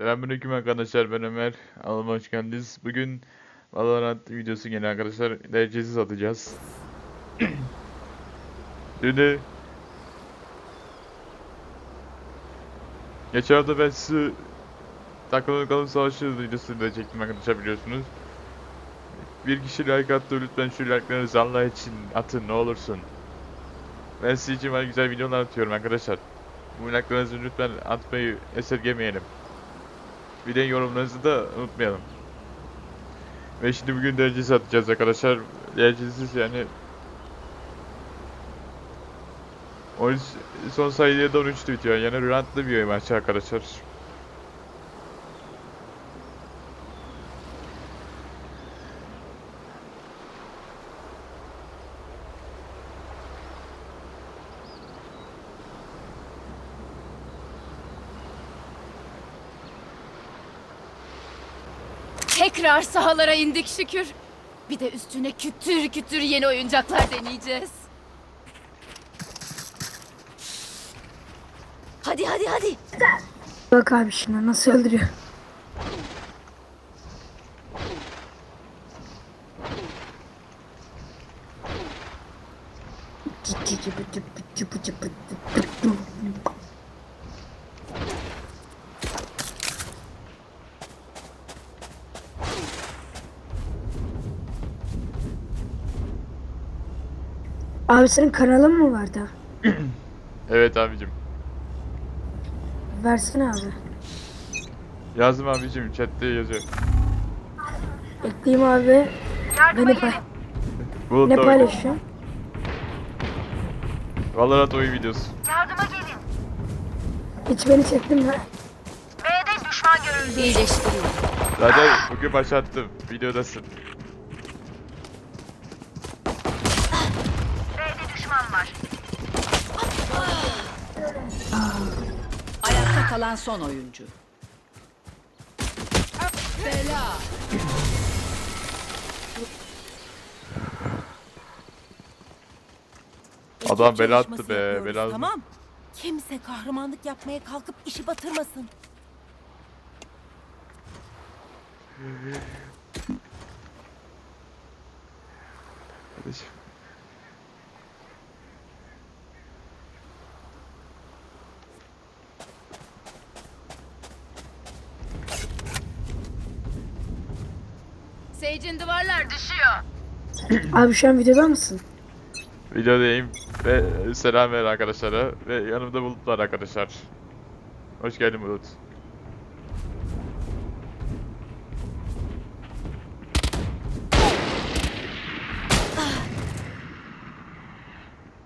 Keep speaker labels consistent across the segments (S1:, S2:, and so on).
S1: Selamünaleyküm arkadaşlar ben Ömer. Kanalıma hoş geldiniz. Bugün Valorant videosu gene arkadaşlar. Derecesiz atacağız. Dün de Geçen hafta ben sizi takımın kalın savaşı videosunu da çektim arkadaşlar biliyorsunuz. Bir kişi like attı lütfen şu like'larınızı Allah için atın ne olursun. Ben sizin için var güzel videolar atıyorum arkadaşlar. Bu like'larınızı lütfen atmayı esirgemeyelim. De yorumlarınızı da unutmayalım. Ve şimdi bugün derecesi atacağız arkadaşlar. Derecesiz yani 13 son sayıya da 13 bitiyor. Yani rantlı bir maç arkadaşlar.
S2: Tekrar sahalara indik şükür. Bir de üstüne kütür kütür yeni oyuncaklar deneyeceğiz. Hadi hadi hadi.
S3: Bak abi şuna nasıl öldürüyor. Abi senin kanalın mı var da?
S1: Evet abicim.
S3: Versene abi.
S1: Yazdım abicim chatte yazıyor.
S3: Ekleyeyim abi. Beni pay
S1: Bu
S3: ne paylaşıyor?
S1: Valorant oyun videosu.
S4: Yardıma gelin.
S3: Hiç beni çektin mi?
S4: B'de düşman görüldü.
S2: İyileştiriyor.
S1: Zaten bugün başlattım. Videodasın.
S4: B'de düşman var.
S5: Ayakta kalan son oyuncu. Bela.
S1: Adam bela attı be. Bela attı.
S6: Tamam. Kimse kahramanlık yapmaya kalkıp işi batırmasın.
S1: Kardeşim.
S2: Sage'in duvarlar düşüyor.
S3: Abi şu an videoda mısın?
S1: Videodayım ve selam ver arkadaşlara ve yanımda Bulut var arkadaşlar. Hoş geldin Bulut.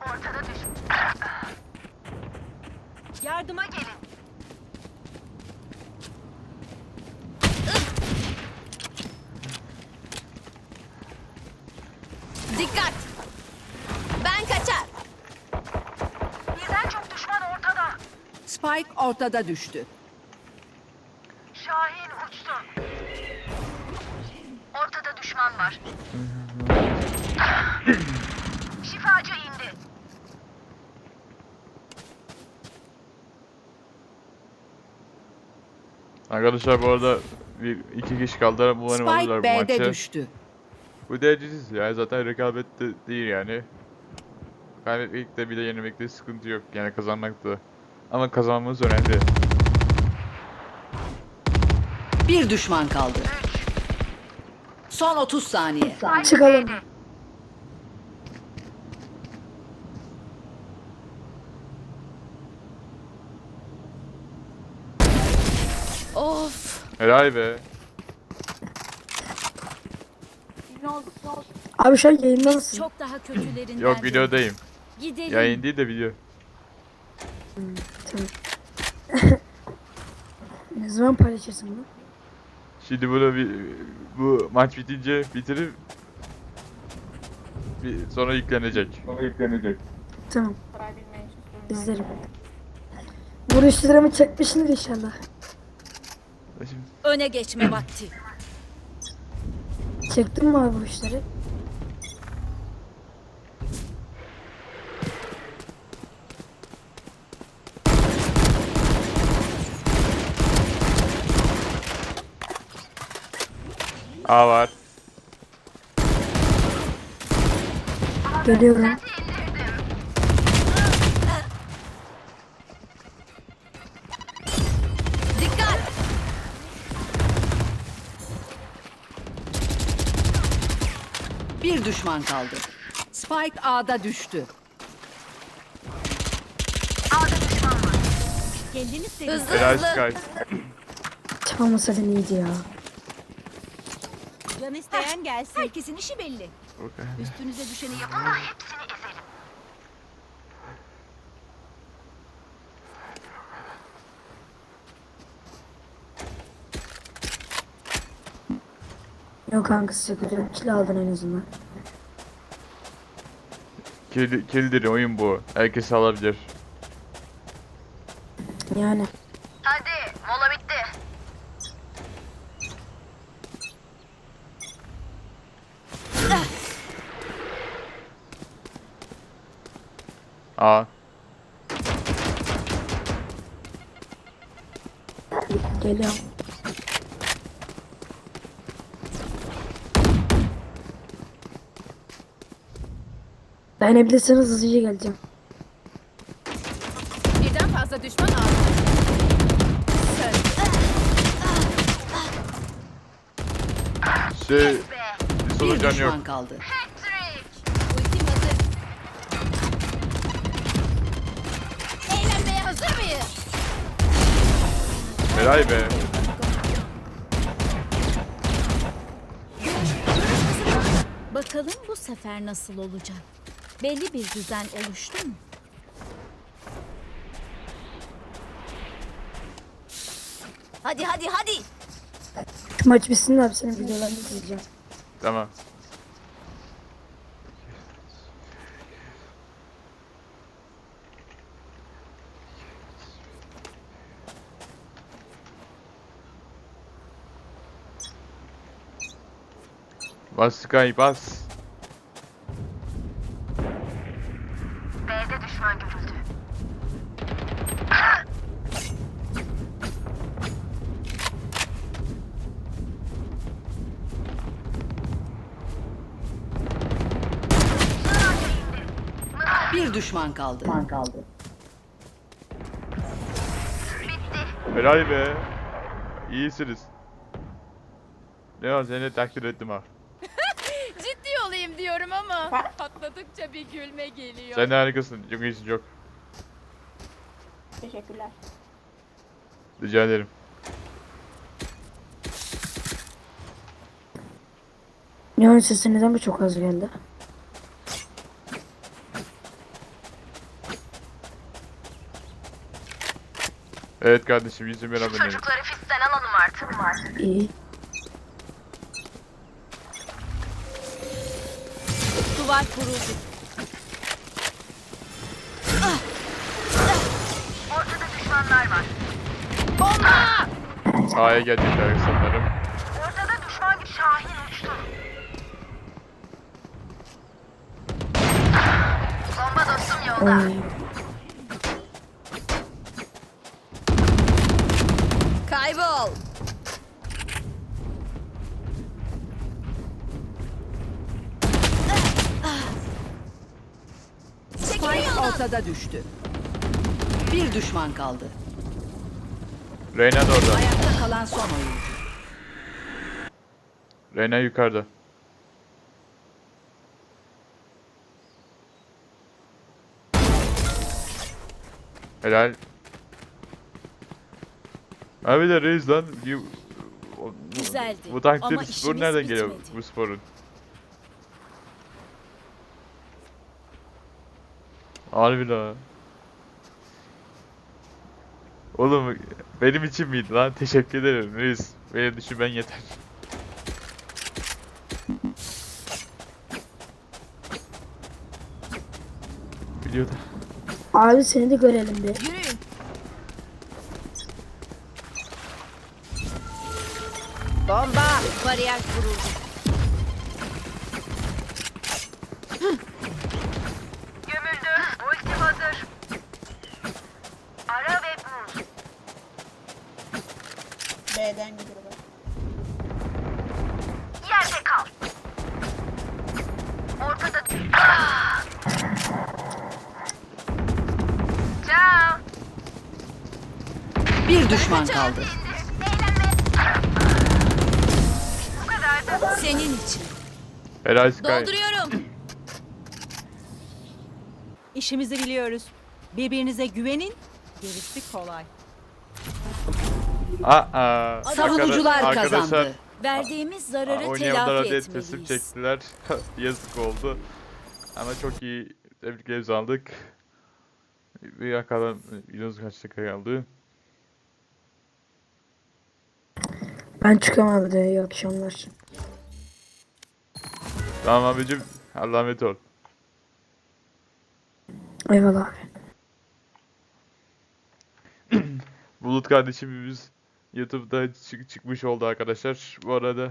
S4: Ortada düş. Yardıma gelin.
S5: Spike ortada düştü.
S4: Şahin uçtu. Ortada düşman var. Şifacı indi.
S1: Arkadaşlar bu arada bir iki kişi kaldı. Alırlar
S5: Spike
S1: bu
S5: B'de
S1: maçı.
S5: düştü.
S1: Bu derecesiz ya zaten rekabet de değil yani. Kaybetmekte bile yenilmekte sıkıntı yok yani kazanmakta. Ama kazanmamız önemli.
S5: Bir düşman kaldı. Son 30 saniye.
S3: Çıkalım.
S2: Of.
S1: Helal be.
S3: Abi şu an yayında mısın?
S2: Çok daha kötülerinden.
S1: Yok videodayım.
S2: Gidelim.
S1: Yayın değil de video.
S3: Ne zaman paylaşırsın bunu?
S1: Şimdi bunu bir bu maç bitince bitirip bir sonra yüklenecek. Sonra yüklenecek.
S3: Tamam. İzlerim. Vuruş liramı çekmişsindir inşallah.
S2: Öne geçme vakti.
S3: Çektin mi abi vuruşları?
S1: A var.
S3: Geliyorum.
S2: Dikkat!
S5: Bir düşman kaldı. Spike A'da düştü.
S6: Kendini sev.
S2: Hızlı
S1: Helal
S2: hızlı.
S1: Sky.
S3: Çalmasaydın iyiydi ya.
S6: Can isteyen gelsin. Herkesin işi belli.
S1: Okay.
S6: Üstünüze düşeni yapın.
S4: Bunda hepsini ezelim.
S3: Yok kanka kötü kill aldın en azından.
S1: Kill, killdir oyun bu. Herkes alabilir.
S3: Yani.
S1: A.
S3: Geliyorum. Dayanabilirseniz hızlıca geleceğim.
S2: Birden fazla düşman aldı.
S1: Şey... Bir solucan yok.
S5: düşman kaldı.
S1: Helal be.
S6: Bakalım bu sefer nasıl olacak? Belli bir düzen oluştu mu? Hadi hadi hadi.
S3: Maç bitsin de abi senin videolarını izleyeceğim.
S1: Tamam. Bas Sky bas.
S4: B'de düşman görüldü.
S5: Bir düşman kaldı.
S1: Helal be. İyisiniz. Ne var seni takdir ettim ha.
S2: Ama patladıkça bir gülme geliyor.
S1: Sen de harikasın. Çok iyisin çok.
S7: Teşekkürler.
S1: Rica ederim.
S3: Neon sesi neden bu çok az geldi?
S1: Evet kardeşim 121
S4: Şu
S1: aboneyim.
S4: çocukları fistten alalım artık.
S3: İyi.
S6: Duvar kuruldu.
S4: Ortada düşmanlar var.
S1: A'ya gelecekler sanırım.
S4: Ortada düşman gibi Şahin uçtu. Bomba dostum yolda.
S6: Kaybol.
S5: Ortada düştü. Bir düşman kaldı.
S1: Reyna da orada.
S5: Ayakta kalan son oyuncu.
S1: Reyna yukarıda. Helal. Abi de reis lan.
S6: Güzeldi.
S1: Bu takdir spor nereden geliyor bu sporun? Harbi la. Oğlum benim için miydi lan? Teşekkür ederim reis. Beni düşünmen yeter. Biliyordu.
S3: Abi seni de görelim bir.
S6: Yürüyün. Bomba. Bariyer kuruldu.
S5: Bir düşman kaldı.
S6: Senin için.
S1: Helal Sky.
S6: Dolduruyorum.
S7: İşimizi biliyoruz. Birbirinize güvenin. Gerisi kolay.
S1: Aa,
S5: Savunucular
S1: arkada-
S5: kazandı.
S1: Arkadaşlar
S6: Verdiğimiz zararı
S1: oynayanlara
S6: telafi etmeliyiz.
S1: çektiler. Yazık oldu. Ama çok iyi tebriklerimizi aldık. Bir bakalım videomuz kaç dakika kaldı.
S3: Ben çıkıyorum abi de iyi akşamlar.
S1: Tamam abicim. Allah'a emanet ol.
S3: Eyvallah abi.
S1: Bulut kardeşimiz YouTube'da çık- çıkmış oldu arkadaşlar. Bu arada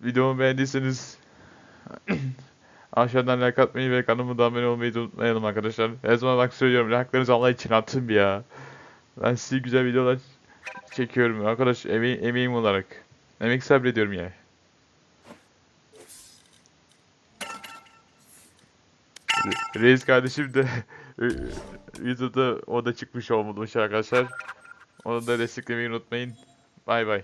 S1: videomu beğendiyseniz aşağıdan like atmayı ve kanalıma da abone olmayı da unutmayalım arkadaşlar. Her zaman bak söylüyorum like'larınızı Allah için atın bir ya. Ben size güzel videolar çekiyorum arkadaş emeği, emeğim olarak. Emek sabrediyorum ya. Re- Reis kardeşim de YouTube'da o da çıkmış olmuş arkadaşlar. Onu da desteklemeyi unutmayın. Bay bay.